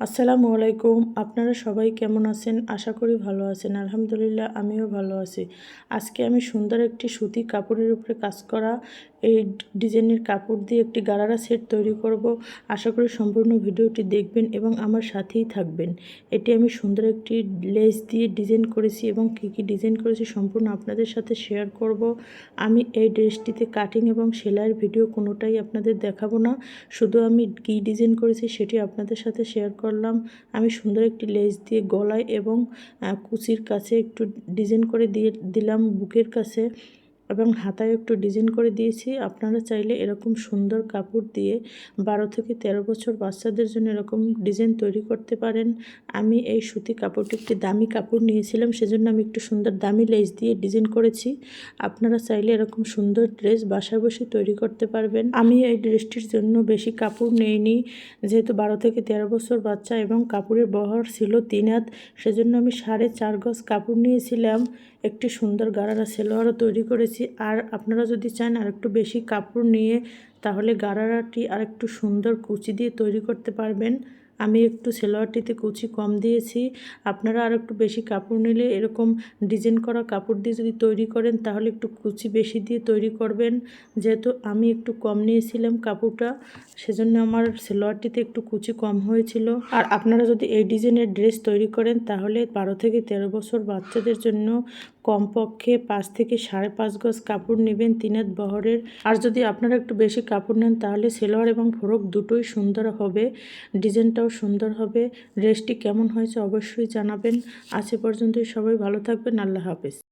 আসসালামু আলাইকুম। আপনারা সবাই কেমন আছেন? আশা করি ভালো আছেন। আলহামদুলিল্লাহ, আমিও ভালো আছি। আজকে আমি সুন্দর একটি সুতি কাপড়ের উপরে কাজ করা এই ডিজাইনের কাপড় দিয়ে একটি গারারা সেট তৈরি করব। আশা করি সম্পূর্ণ ভিডিওটি দেখবেন এবং আমার সাথেই থাকবেন। এটি আমি সুন্দর একটি লেস দিয়ে ডিজাইন করেছি এবং কী কী ডিজাইন করেছি সম্পূর্ণ আপনাদের সাথে শেয়ার করব। আমি এই ড্রেসটিতে কাটিং এবং সেলাইয়ের ভিডিও কোনোটাই আপনাদের দেখাবো না। শুধু আমি কী ডিজাইন করেছি সেটি আপনাদের সাথে শেয়ার করলাম। আমি সুন্দর একটি লেজ দিয়ে গলায় এবং কুচির কাছে একটু ডিজাইন করে দিয়ে দিলাম, বুকের কাছে। এবং হাতায় একটু ডিজাইন করে দিয়েছি। আপনারা চাইলে এরকম সুন্দর কাপড় দিয়ে বারো থেকে তেরো বছর বাচ্চাদের জন্য এরকম ডিজাইন তৈরি করতে পারেন। আমি এই সুতি কাপড়টি একটি দামি কাপড় নিয়েছিলাম, সেজন্য আমি একটু সুন্দর দামি লেস দিয়ে ডিজাইন করেছি। আপনারা চাইলে এরকম সুন্দর ড্রেস বাসায় বসে তৈরি করতে পারবেন। আমি এই ড্রেসটির জন্য বেশি কাপড় নেইনি। যেহেতু বারো থেকে তেরো বছর বাচ্চা এবং কাপড়ের বহর ছিল তিন হাত, সেজন্য আমি সাড়ে চার গজ কাপড় নিয়েছিলাম। একটি সুন্দর গারারা সেলোয়ারও তৈরি করেছি। আর আপনারা যদি চান আর একটু বেশি কাপড় নিয়ে তাহলে গারারাটি আর একটু সুন্দর কুচি দিয়ে তৈরি করতে পারবেন। আমি একটু সেলোয়ারটিতে কুচি কম দিয়েছি। আপনারা আর একটু বেশি কাপড় নিলে এরকম ডিজাইন করা কাপড় দিয়ে যদি তৈরি করেন তাহলে একটু কুচি বেশি দিয়ে তৈরি করবেন। যেহেতু আমি একটু কম নিয়েছিলাম কাপড়টা, সেজন্য আমার সেলোয়ারটিতে একটু কুচি কম হয়েছিল। আর আপনারা যদি এই ডিজাইনের ড্রেস তৈরি করেন তাহলে বারো থেকে তেরো বছর বাচ্চাদের জন্য কমপক্ষে পাঁচ থেকে সাড়ে পাঁচ গজ কাপড় নেবেন তিনের বহরের। আর যদি আপনারা একটু বেশি কাপড় নেন, তাহলে সেলোয়ার এবং ফোরক দুটোই সুন্দর হবে। ডিজাইনটাও সুন্দর হবে। ড্রেসটি কেমন হয়েছে অবশ্যই জানাবেন। আজ পর্যন্তই সবাই ভালো থাকবেন। আল্লাহ হাফেজ।